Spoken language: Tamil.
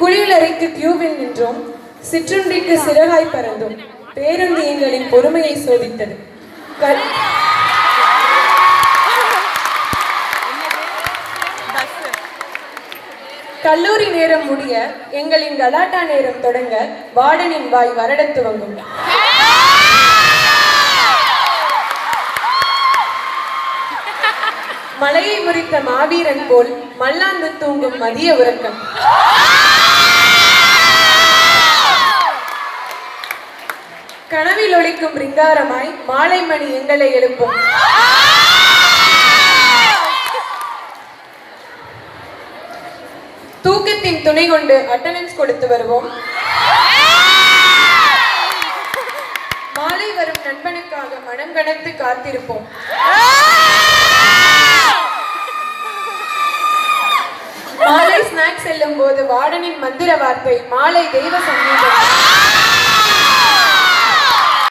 குளியலறைக்கு கியூவில் நின்றோம் சிற்றுண்டிக்கு சிறகாய் பறந்தோம் பேருந்து எங்களின் பொறுமையை சோதித்தது. கல்லூரி நேரம் முடிய எங்களின் கலாட்டா நேரம் தொடங்க வார்டனின் வாய் வரடத் துவங்கும். மலையை முறித்த மாவீரன் போல் மல்லாந்து தூங்கும் மதிய உறக்கம். கனவில் ஒழிக்கும் ரிங்காரமாய் மாலை மணி எங்களை எழுப்பும். தூக்கத்தின் துணை கொண்டு அட்டண்டன்ஸ் கொடுத்து வருவோம். மாலை வரும் நண்பனுக்காக மனம் கனத்து காத்திருப்போம். மாலை ஸ்நாக்ஸ் செல்லும் போது வார்டனின் மந்திர வார்த்தை மாலை தெய்வ சங்கீதம்